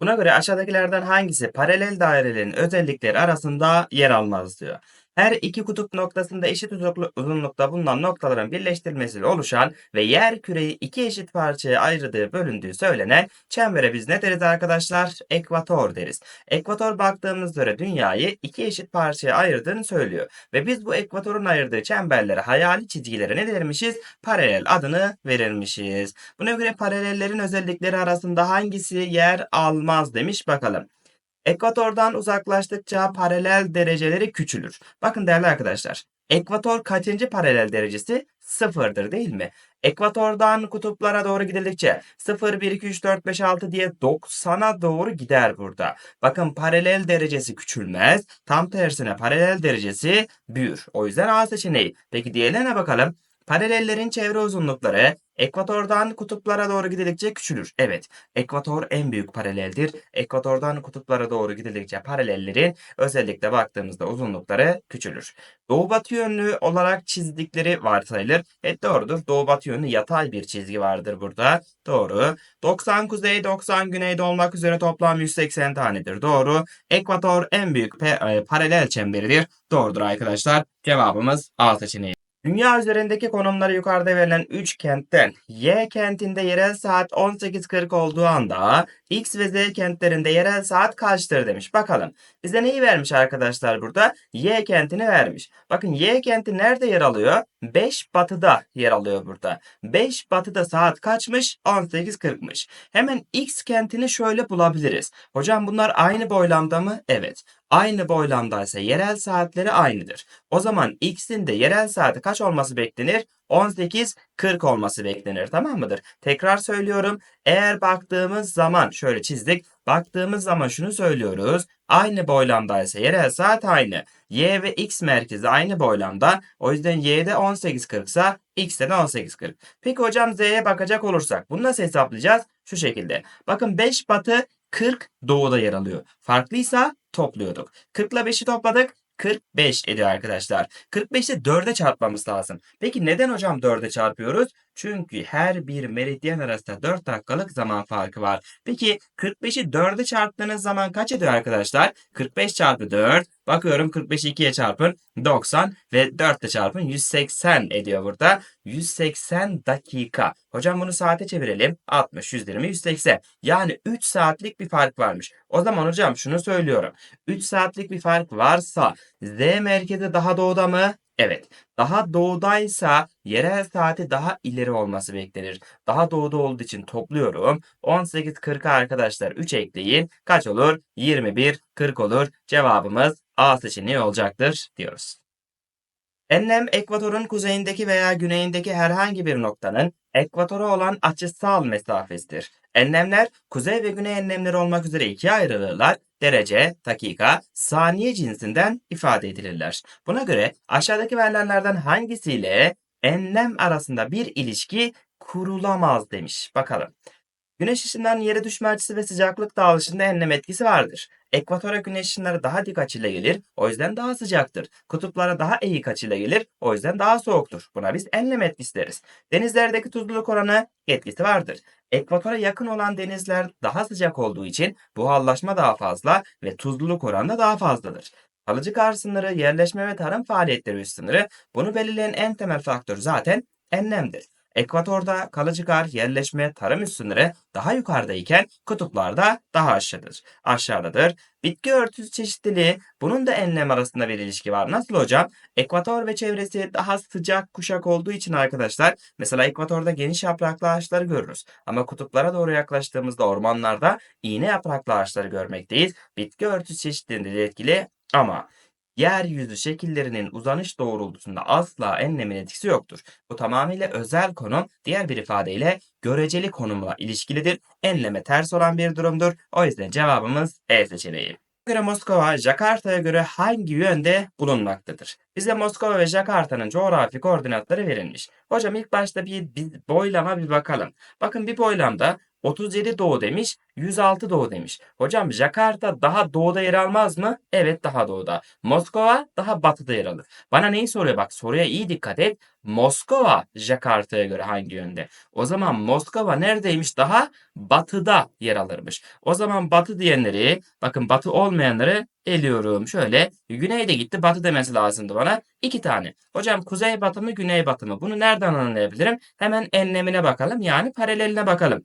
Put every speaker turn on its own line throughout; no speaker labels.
Buna göre aşağıdakilerden hangisi paralel dairelerin özellikleri arasında yer almaz diyor. Her iki kutup noktasında eşit uzunluk- uzunlukta bulunan noktaların birleştirilmesiyle oluşan ve yer küreyi iki eşit parçaya ayırdığı bölündüğü söylenen çembere biz ne deriz arkadaşlar? Ekvator deriz. Ekvator baktığımız üzere dünyayı iki eşit parçaya ayırdığını söylüyor. Ve biz bu ekvatorun ayırdığı çemberlere, hayali çizgilere ne dermişiz? Paralel adını verirmişiz. Buna göre paralellerin özellikleri arasında hangisi yer almaz demiş bakalım. Ekvatordan uzaklaştıkça paralel dereceleri küçülür. Bakın değerli arkadaşlar. Ekvator kaçıncı paralel derecesi? Sıfırdır değil mi? Ekvatordan kutuplara doğru gidildikçe 0, 1, 2, 3, 4, 5, 6 diye 90'a doğru gider burada. Bakın paralel derecesi küçülmez. Tam tersine paralel derecesi büyür. O yüzden A seçeneği. Peki diğerlerine bakalım. Paralellerin çevre uzunlukları ekvatordan kutuplara doğru gidildikçe küçülür. Evet, ekvator en büyük paraleldir. Ekvatordan kutuplara doğru gidildikçe paralellerin özellikle baktığımızda uzunlukları küçülür. Doğu batı yönlü olarak çizdikleri varsayılır. Evet doğrudur. Doğu batı yönlü yatay bir çizgi vardır burada. Doğru. 90 kuzey 90 güneyde olmak üzere toplam 180 tanedir. Doğru. Ekvator en büyük e, paralel çemberidir. Doğrudur arkadaşlar. Cevabımız A seçeneği. Dünya üzerindeki konumları yukarıda verilen 3 kentten Y kentinde yerel saat 18.40 olduğu anda X ve Z kentlerinde yerel saat kaçtır demiş. Bakalım. Bize neyi vermiş arkadaşlar burada? Y kentini vermiş. Bakın Y kenti nerede yer alıyor? 5 batıda yer alıyor burada. 5 batıda saat kaçmış? 18.40'mış. Hemen X kentini şöyle bulabiliriz. Hocam bunlar aynı boylamda mı? Evet. Aynı boylamdaysa yerel saatleri aynıdır. O zaman X'in de yerel saati kaç olması beklenir? 18.40 olması beklenir. Tamam mıdır? Tekrar söylüyorum. Eğer baktığımız zaman şöyle çizdik. Baktığımız zaman şunu söylüyoruz. Aynı boylamdaysa yerel saat aynı. Y ve X merkezi aynı boylamda. O yüzden Y'de 18.40 ise X'de de 18.40. Peki hocam Z'ye bakacak olursak bunu nasıl hesaplayacağız? Şu şekilde. Bakın 5 batı 40 doğuda yer alıyor. Farklıysa topluyorduk. 40 ile 5'i topladık. 45 ediyor arkadaşlar. 45'i 4'e çarpmamız lazım. Peki neden hocam 4'e çarpıyoruz? Çünkü her bir meridyen arasında 4 dakikalık zaman farkı var. Peki 45'i 4'e çarptığınız zaman kaç ediyor arkadaşlar? 45 çarpı 4. Bakıyorum 45'i 2'ye çarpın 90 ve 4 ile çarpın 180 ediyor burada. 180 dakika. Hocam bunu saate çevirelim. 60, 120, 180. Yani 3 saatlik bir fark varmış. O zaman hocam şunu söylüyorum. 3 saatlik bir fark varsa Z merkezi daha doğuda mı? Evet. Daha doğudaysa yerel saati daha ileri olması beklenir. Daha doğuda olduğu için topluyorum. 18.40'a arkadaşlar 3 ekleyin. Kaç olur? 21.40 olur. Cevabımız A seçeneği olacaktır diyoruz. Enlem ekvatorun kuzeyindeki veya güneyindeki herhangi bir noktanın ekvatora olan açısal mesafesidir. Enlemler kuzey ve güney enlemleri olmak üzere ikiye ayrılırlar. Derece, dakika, saniye cinsinden ifade edilirler. Buna göre aşağıdaki verilenlerden hangisiyle enlem arasında bir ilişki kurulamaz demiş. Bakalım. Güneş ışığından yere düşme açısı ve sıcaklık dağılışında enlem etkisi vardır. Ekvatora güneş ışınları daha dik açıyla gelir, o yüzden daha sıcaktır. Kutuplara daha eğik açıyla gelir, o yüzden daha soğuktur. Buna biz enlem etkisi deriz. Denizlerdeki tuzluluk oranı etkisi vardır. Ekvatora yakın olan denizler daha sıcak olduğu için buharlaşma daha fazla ve tuzluluk oranı da daha fazladır. Kalıcı kar sınırı, yerleşme ve tarım faaliyetleri üst sınırı bunu belirleyen en temel faktör zaten enlemdir. Ekvatorda kalıcı kar, yerleşme, tarım üst sınırı daha yukarıdayken kutuplarda daha aşağıdadır. aşağıdadır. Bitki örtüsü çeşitliliği bunun da enlem arasında bir ilişki var. Nasıl hocam? Ekvator ve çevresi daha sıcak kuşak olduğu için arkadaşlar mesela ekvatorda geniş yapraklı ağaçları görürüz. Ama kutuplara doğru yaklaştığımızda ormanlarda iğne yapraklı ağaçları görmekteyiz. Bitki örtüsü çeşitliliğinde de etkili ama yeryüzü şekillerinin uzanış doğrultusunda asla enlemin etkisi yoktur. Bu tamamıyla özel konum, diğer bir ifadeyle göreceli konumla ilişkilidir. Enleme ters olan bir durumdur. O yüzden cevabımız E seçeneği. göre Moskova, Jakarta'ya göre hangi yönde bulunmaktadır? Bize Moskova ve Jakarta'nın coğrafi koordinatları verilmiş. Hocam ilk başta bir, bir boylama bir bakalım. Bakın bir boylamda 37 doğu demiş, 106 doğu demiş. Hocam Jakarta daha doğuda yer almaz mı? Evet daha doğuda. Moskova daha batıda yer alır. Bana neyi soruyor? Bak soruya iyi dikkat et. Moskova Jakarta'ya göre hangi yönde? O zaman Moskova neredeymiş? Daha batıda yer alırmış. O zaman batı diyenleri, bakın batı olmayanları eliyorum. Şöyle güneyde gitti batı demesi lazımdı bana. İki tane. Hocam kuzey batı mı güney batı mı? Bunu nereden anlayabilirim? Hemen enlemine bakalım yani paraleline bakalım.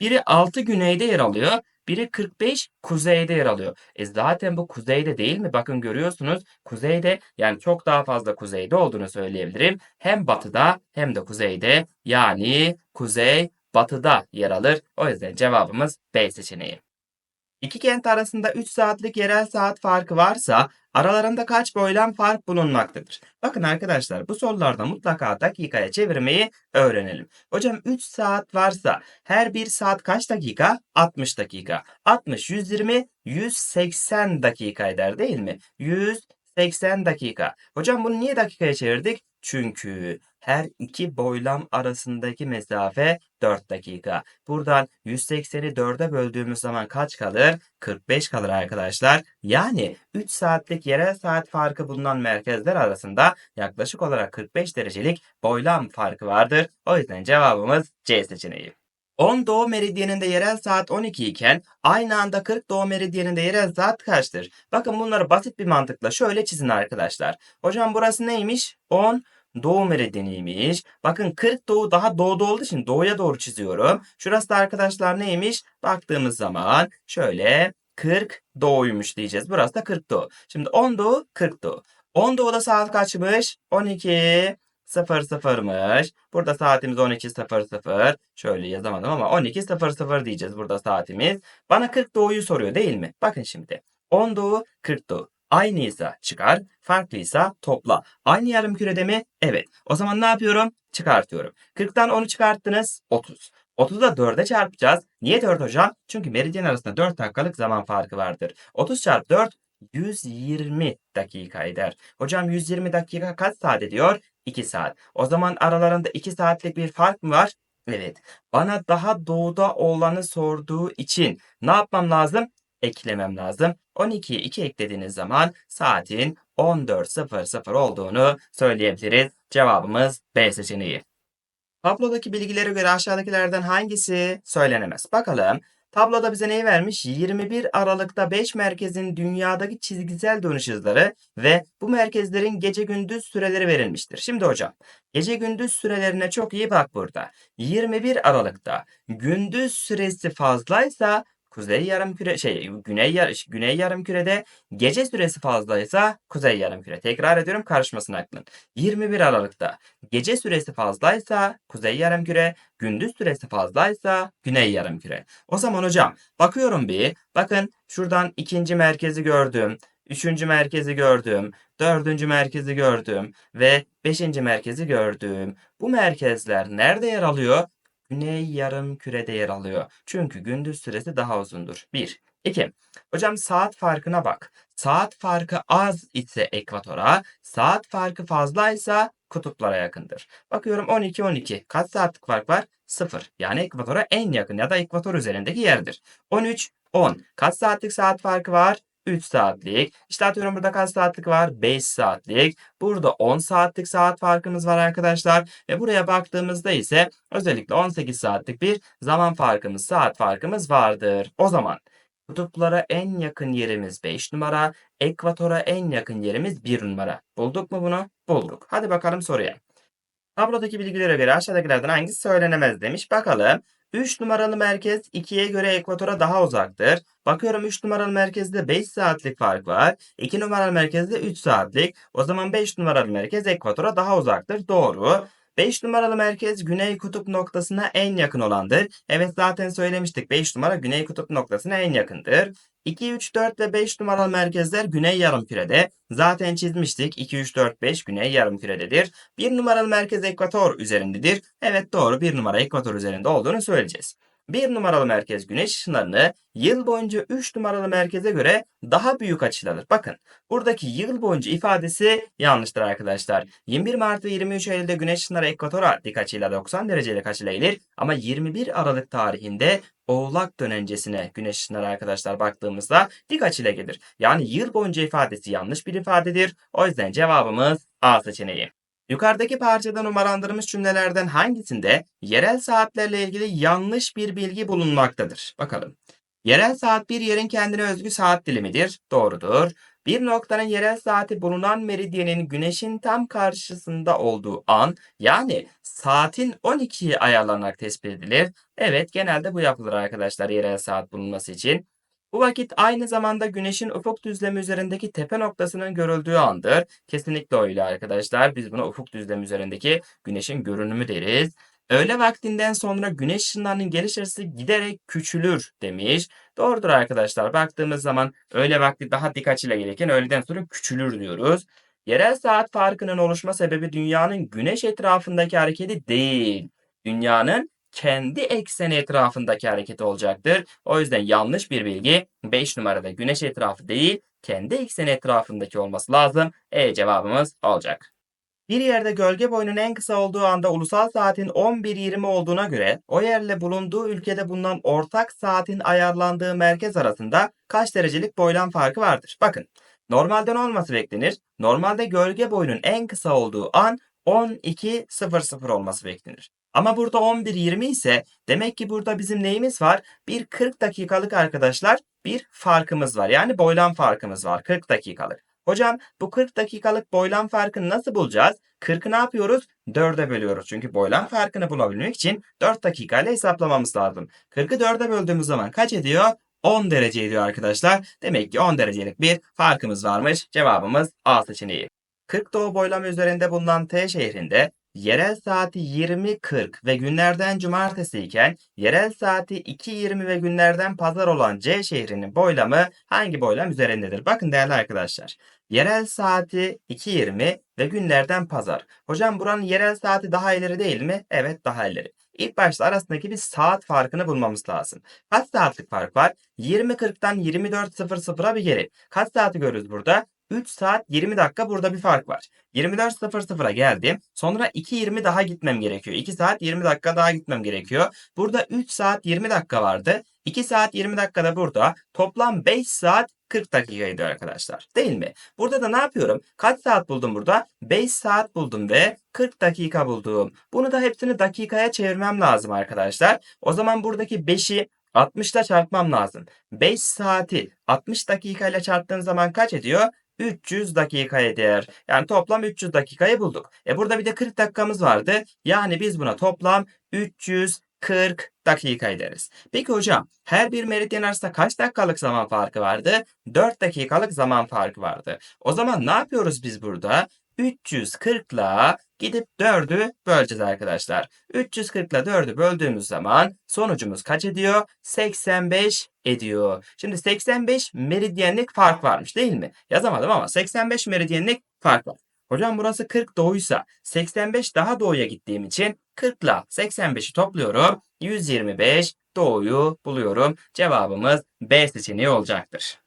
Biri 6 güneyde yer alıyor. Biri 45 kuzeyde yer alıyor. E zaten bu kuzeyde değil mi? Bakın görüyorsunuz kuzeyde yani çok daha fazla kuzeyde olduğunu söyleyebilirim. Hem batıda hem de kuzeyde yani kuzey batıda yer alır. O yüzden cevabımız B seçeneği. İki kent arasında 3 saatlik yerel saat farkı varsa aralarında kaç boylam fark bulunmaktadır? Bakın arkadaşlar bu sorularda mutlaka dakikaya çevirmeyi öğrenelim. Hocam 3 saat varsa her bir saat kaç dakika? 60 dakika. 60, 120, 180 dakika eder değil mi? 180 dakika. Hocam bunu niye dakikaya çevirdik? Çünkü her iki boylam arasındaki mesafe 4 dakika. Buradan 180'i 4'e böldüğümüz zaman kaç kalır? 45 kalır arkadaşlar. Yani 3 saatlik yerel saat farkı bulunan merkezler arasında yaklaşık olarak 45 derecelik boylam farkı vardır. O yüzden cevabımız C seçeneği. 10 doğu meridyeninde yerel saat 12 iken aynı anda 40 doğu meridyeninde yerel saat kaçtır? Bakın bunları basit bir mantıkla şöyle çizin arkadaşlar. Hocam burası neymiş? 10 doğu meridyeniymiş. Bakın 40 doğu daha doğuda olduğu için doğuya doğru çiziyorum. Şurası da arkadaşlar neymiş? Baktığımız zaman şöyle 40 doğuymuş diyeceğiz. Burası da 40 doğu. Şimdi 10 doğu 40 doğu. 10 doğuda saat kaçmış? 12 0 0'mış. Burada saatimiz 12 0 0. Şöyle yazamadım ama 12 0 0 diyeceğiz burada saatimiz. Bana 40 doğuyu soruyor değil mi? Bakın şimdi. 10 doğu 40 doğu. Aynıysa çıkar, farklıysa topla. Aynı yarım kürede mi? Evet. O zaman ne yapıyorum? Çıkartıyorum. 40'tan 10'u çıkarttınız. 30. 30'u da 4'e çarpacağız. Niye 4 hocam? Çünkü meridyen arasında 4 dakikalık zaman farkı vardır. 30 çarpı 4 120 dakika eder. Hocam 120 dakika kaç saat ediyor? 2 saat. O zaman aralarında 2 saatlik bir fark mı var? Evet. Bana daha doğuda olanı sorduğu için ne yapmam lazım? Eklemem lazım. 12'ye 2 eklediğiniz zaman saatin 14.00 olduğunu söyleyebiliriz. Cevabımız B seçeneği. Tablodaki bilgilere göre aşağıdakilerden hangisi söylenemez? Bakalım. Tabloda bize neyi vermiş? 21 Aralık'ta 5 merkezin dünyadaki çizgisel dönüş hızları ve bu merkezlerin gece gündüz süreleri verilmiştir. Şimdi hocam gece gündüz sürelerine çok iyi bak burada. 21 Aralık'ta gündüz süresi fazlaysa kuzey yarımküre şey güney yar güney yarımkürede gece süresi fazlaysa kuzey yarımküre. Tekrar ediyorum karışmasın aklın. 21 Aralık'ta gece süresi fazlaysa kuzey yarımküre, gündüz süresi fazlaysa güney yarımküre. O zaman hocam bakıyorum bir. Bakın şuradan ikinci merkezi gördüm. Üçüncü merkezi gördüm. Dördüncü merkezi gördüm. Ve beşinci merkezi gördüm. Bu merkezler nerede yer alıyor? Güney yarım kürede yer alıyor. Çünkü gündüz süresi daha uzundur. 1. 2. Hocam saat farkına bak. Saat farkı az ise ekvatora, saat farkı fazlaysa kutuplara yakındır. Bakıyorum 12 12. Kaç saatlik fark var? 0. Yani ekvatora en yakın ya da ekvator üzerindeki yerdir. 13 10. Kaç saatlik saat farkı var? 3 saatlik. İşte atıyorum burada kaç saatlik var? 5 saatlik. Burada 10 saatlik saat farkımız var arkadaşlar. Ve buraya baktığımızda ise özellikle 18 saatlik bir zaman farkımız, saat farkımız vardır. O zaman kutuplara en yakın yerimiz 5 numara, ekvatora en yakın yerimiz 1 numara. Bulduk mu bunu? Bulduk. Hadi bakalım soruya. Tablodaki bilgilere göre aşağıdakilerden hangisi söylenemez demiş. Bakalım. 3 numaralı merkez 2'ye göre ekvatora daha uzaktır. Bakıyorum 3 numaralı merkezde 5 saatlik fark var. 2 numaralı merkezde 3 saatlik. O zaman 5 numaralı merkez ekvatora daha uzaktır. Doğru. 5 numaralı merkez güney kutup noktasına en yakın olandır. Evet zaten söylemiştik 5 numara güney kutup noktasına en yakındır. 2, 3, 4 ve 5 numaralı merkezler güney yarımkürede. Zaten çizmiştik. 2, 3, 4, 5 güney yarımkürededir. 1 numaralı merkez ekvator üzerindedir. Evet doğru 1 numara ekvator üzerinde olduğunu söyleyeceğiz. 1 numaralı merkez güneş ışınlarını yıl boyunca 3 numaralı merkeze göre daha büyük açıyla alır. Bakın buradaki yıl boyunca ifadesi yanlıştır arkadaşlar. 21 Mart ve 23 Eylül'de güneş ışınları ekvatora dik açıyla 90 derecelik açıyla gelir. Ama 21 Aralık tarihinde Oğlak dönencesine güneş ışınları arkadaşlar baktığımızda dik açıyla gelir. Yani yıl boyunca ifadesi yanlış bir ifadedir. O yüzden cevabımız A seçeneği. Yukarıdaki parçada numaralandırılmış cümlelerden hangisinde yerel saatlerle ilgili yanlış bir bilgi bulunmaktadır? Bakalım. Yerel saat bir yerin kendine özgü saat dilimidir. Doğrudur. Bir noktanın yerel saati bulunan meridyenin güneşin tam karşısında olduğu an yani saatin 12'ye ayarlanarak tespit edilir. Evet genelde bu yapılır arkadaşlar yerel saat bulunması için. Bu vakit aynı zamanda güneşin ufuk düzlemi üzerindeki tepe noktasının görüldüğü andır. Kesinlikle öyle arkadaşlar. Biz buna ufuk düzlemi üzerindeki güneşin görünümü deriz. Öğle vaktinden sonra güneş ışınlarının geliş giderek küçülür demiş. Doğrudur arkadaşlar. Baktığımız zaman öğle vakti daha dik açıyla gelirken öğleden sonra küçülür diyoruz. Yerel saat farkının oluşma sebebi dünyanın güneş etrafındaki hareketi değil. Dünyanın kendi ekseni etrafındaki hareket olacaktır. O yüzden yanlış bir bilgi 5 numarada güneş etrafı değil kendi ekseni etrafındaki olması lazım. E cevabımız olacak. Bir yerde gölge boyunun en kısa olduğu anda ulusal saatin 11.20 olduğuna göre o yerle bulunduğu ülkede bulunan ortak saatin ayarlandığı merkez arasında kaç derecelik boylam farkı vardır? Bakın normalden olması beklenir. Normalde gölge boyunun en kısa olduğu an 12.00 olması beklenir. Ama burada 11.20 ise demek ki burada bizim neyimiz var? Bir 40 dakikalık arkadaşlar bir farkımız var. Yani boylam farkımız var 40 dakikalık. Hocam bu 40 dakikalık boylam farkını nasıl bulacağız? 40'ı ne yapıyoruz? 4'e bölüyoruz. Çünkü boylam farkını bulabilmek için 4 dakikayla hesaplamamız lazım. 40'ı 4'e böldüğümüz zaman kaç ediyor? 10 derece ediyor arkadaşlar. Demek ki 10 derecelik bir farkımız varmış. Cevabımız A seçeneği. 40 doğu boylamı üzerinde bulunan T şehrinde yerel saati 20.40 ve günlerden cumartesi iken yerel saati 2.20 ve günlerden pazar olan C şehrinin boylamı hangi boylam üzerindedir? Bakın değerli arkadaşlar. Yerel saati 2.20 ve günlerden pazar. Hocam buranın yerel saati daha ileri değil mi? Evet daha ileri. İlk başta arasındaki bir saat farkını bulmamız lazım. Kaç saatlik fark var? 20.40'dan 24.00'a bir geri. Kaç saati görürüz burada? 3 saat 20 dakika burada bir fark var. 24.00'a geldim. Sonra 2.20 daha gitmem gerekiyor. 2 saat 20 dakika daha gitmem gerekiyor. Burada 3 saat 20 dakika vardı. 2 saat 20 dakikada burada. Toplam 5 saat 40 dakikaydı arkadaşlar. Değil mi? Burada da ne yapıyorum? Kaç saat buldum burada? 5 saat buldum ve 40 dakika buldum. Bunu da hepsini dakikaya çevirmem lazım arkadaşlar. O zaman buradaki 5'i 60 ile çarpmam lazım. 5 saati 60 dakika ile çarptığım zaman kaç ediyor? 300 dakika eder. Yani toplam 300 dakikayı bulduk. E burada bir de 40 dakikamız vardı. Yani biz buna toplam 340 dakika ederiz. Peki hocam her bir meridyen arasında kaç dakikalık zaman farkı vardı? 4 dakikalık zaman farkı vardı. O zaman ne yapıyoruz biz burada? 340 ile gidip 4'ü böleceğiz arkadaşlar. 340 ile 4'ü böldüğümüz zaman sonucumuz kaç ediyor? 85 ediyor. Şimdi 85 meridyenlik fark varmış değil mi? Yazamadım ama 85 meridyenlik fark var. Hocam burası 40 doğuysa 85 daha doğuya gittiğim için 40 ile 85'i topluyorum. 125 doğuyu buluyorum. Cevabımız B seçeneği olacaktır.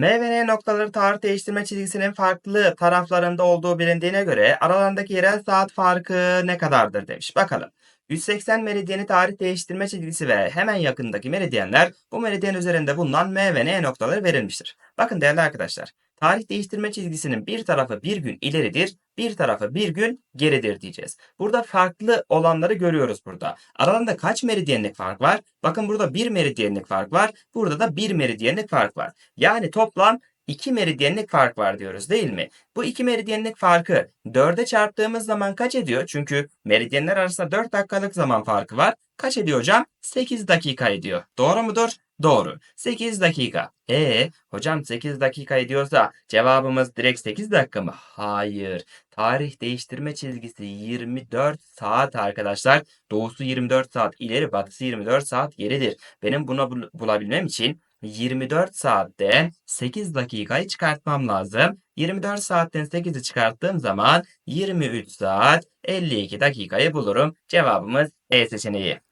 M ve N noktaları tarih değiştirme çizgisinin farklı taraflarında olduğu bilindiğine göre aralarındaki yerel saat farkı ne kadardır demiş. Bakalım. 180 meridyeni tarih değiştirme çizgisi ve hemen yakındaki meridyenler bu meridyen üzerinde bulunan M ve N noktaları verilmiştir. Bakın değerli arkadaşlar. Tarih değiştirme çizgisinin bir tarafı bir gün ileridir, bir tarafı bir gün geridir diyeceğiz. Burada farklı olanları görüyoruz burada. Aralarında kaç meridyenlik fark var? Bakın burada bir meridyenlik fark var. Burada da bir meridyenlik fark var. Yani toplam 2 meridyenlik fark var diyoruz değil mi? Bu 2 meridyenlik farkı 4'e çarptığımız zaman kaç ediyor? Çünkü meridyenler arasında 4 dakikalık zaman farkı var. Kaç ediyor hocam? 8 dakika ediyor. Doğru mudur? Doğru. 8 dakika. E hocam 8 dakika ediyorsa cevabımız direkt 8 dakika mı? Hayır. Tarih değiştirme çizgisi 24 saat arkadaşlar. Doğusu 24 saat ileri, batısı 24 saat geridir. Benim bunu bul bulabilmem için 24 saatten 8 dakikayı çıkartmam lazım. 24 saatten 8'i çıkarttığım zaman 23 saat 52 dakikayı bulurum. Cevabımız E seçeneği.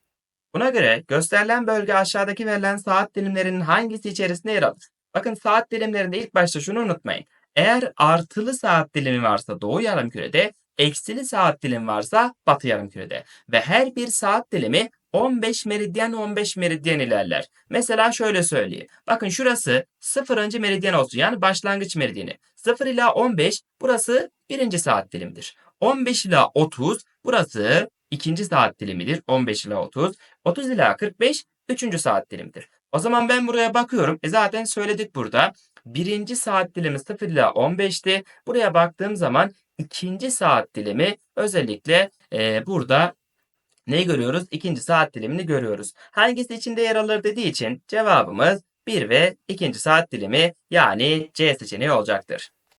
Buna göre gösterilen bölge aşağıdaki verilen saat dilimlerinin hangisi içerisinde yer alır? Bakın saat dilimlerinde ilk başta şunu unutmayın. Eğer artılı saat dilimi varsa doğu yarımkürede, eksili saat dilimi varsa batı yarımkürede. Ve her bir saat dilimi 15 meridyen 15 meridyen ilerler. Mesela şöyle söyleyeyim. Bakın şurası 0. meridyen olsun yani başlangıç meridyeni. 0 ila 15 burası birinci saat dilimdir. 15 ila 30 burası ikinci saat dilimidir. 15 ila 30. 30 ila 45 üçüncü saat dilimdir. O zaman ben buraya bakıyorum. E zaten söyledik burada. Birinci saat dilimi 0 ila 15'ti. Buraya baktığım zaman ikinci saat dilimi özellikle e, burada ne görüyoruz? İkinci saat dilimini görüyoruz. Hangisi içinde yer alır dediği için cevabımız 1 ve ikinci saat dilimi yani C seçeneği olacaktır.